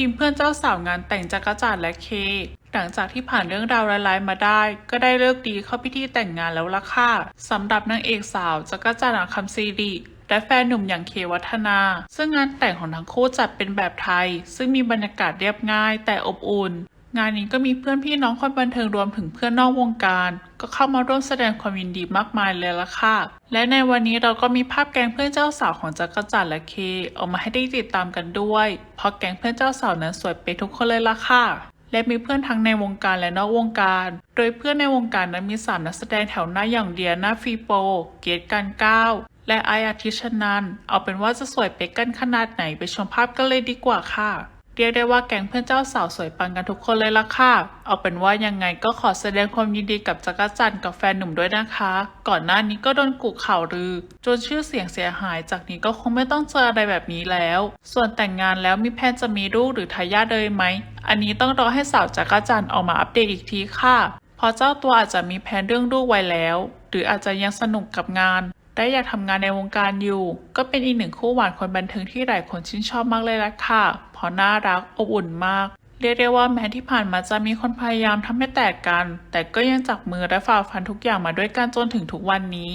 ทีมเพื่อนเจ้าสาวงานแต่งจักรจันทร์และเค หลังจากที่ผ่านเรื่องราวร้ายๆมาได้ ก็ได้เลิกดีเข้าพิธีแต่งงานแล้วล่ะค่ะสำหรับนางเอกสาวจักรจันทร์อัคำซีรีและแฟนหนุ่มอย่างเควัฒนา ซึ่งงานแต่งของทั้งคู่จัดเป็นแบบไทย ซึ่งมีบรรยากาศเรียบง่ายแต่อบอุ่น งานนี้ก็มีเพื่อนพี่น้องคนบันเทิงรวมถึงเพื่อนนอกวงการ ก็เข้ามาร่วมแสดงความยินดีมากมายเลยละค่ะ และในวันนี้เราก็มีภาพแก๊งเพื่อนเจ้าสาวของจักรจันทร์และเคออกมาให้ได้ติดตามกันด้วย เพราะแก๊งเพื่อนเจ้าสาวนั้นสวยเป๊ะทุกคนเลยละค่ะ และมีเพื่อนทั้งในวงการและนอกวงการ โดยเพื่อนในวงการนั้นมีสามนักแสดงแถวหน้าอย่างเดียนาฟีโป เกตกันก้าวและไออาทิชนัน เอาเป็นว่าจะสวยเป๊ะกันขนาดไหนไปชมภาพกันเลยดีกว่าค่ะ เรียกได้ว่าแก๊งเพื่อนเจ้าสาวสวยปังกันทุกคนเลยล่ะค่ะ เอาเป็นว่ายังไงก็ขอแสดงความยินดีกับจักรจันทร์กับแฟนหนุ่มด้วยนะคะ ก่อนหน้านี้ก็โดนกุข่าวลือ จนชื่อเสียงเสียหาย จากนี้ก็คงไม่ต้องเจออะไรแบบนี้แล้ว ส่วนแต่งงานแล้วมีแผนจะมีลูกหรือทายาทเลยไหม อันนี้ต้องรอให้สาวจักรจันทร์ออกมาอัปเดตอีกทีค่ะ เพราะเจ้าตัวอาจจะมีแผนเรื่องลูกไว้แล้ว หรืออาจจะยังสนุกกับงาน ได้อยากทำงานในวงการอยู่ ก็เป็นอีกหนึ่งคู่หวานคนบันเทิงที่หลายคนชื่นชอบมากเลยล่ะค่ะ เพราะน่ารักอบอุ่นมาก เรียกได้ว่าแม้ที่ผ่านมาจะมีคนพยายามทำให้แตกกัน แต่ก็ยังจับมือและฝ่าฟันทุกอย่างมาด้วยกันจนถึงทุกวันนี้